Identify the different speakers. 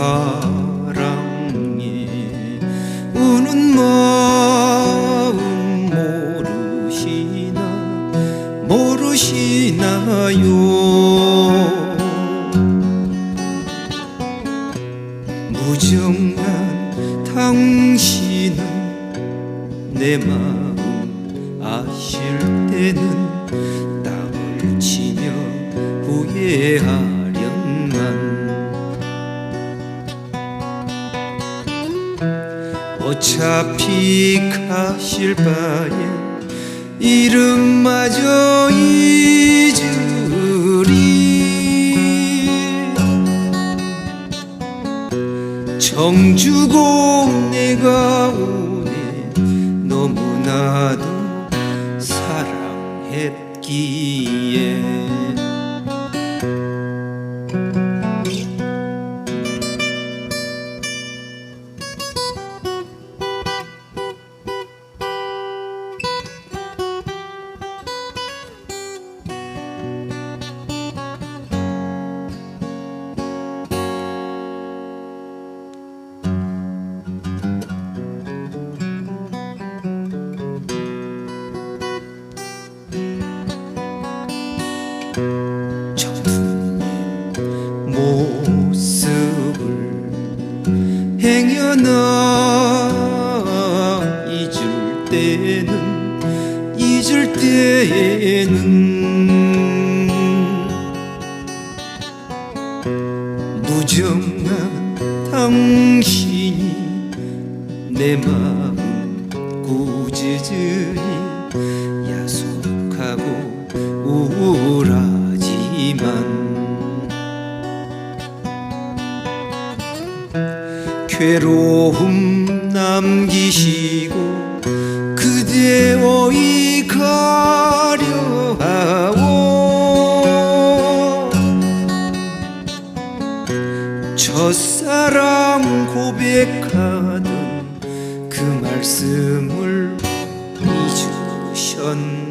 Speaker 1: 사랑이 우는 마음 모르시나 모르시나요? 무정한 당신은 내 마음 아실 때는 땅을 치며 후회하 어차피 가실 바엔 이름마저 잊으리. 정주고 내가 오네. 너무나도 사랑했기에 모습을 행여나 잊을 때는 잊을 때에는 무정한 당신이 내 마음 꾸짖으니 괴로움 남기시고 그대어이 가려하오 첫사랑 고백하던 그 말씀을 잊으셨나요?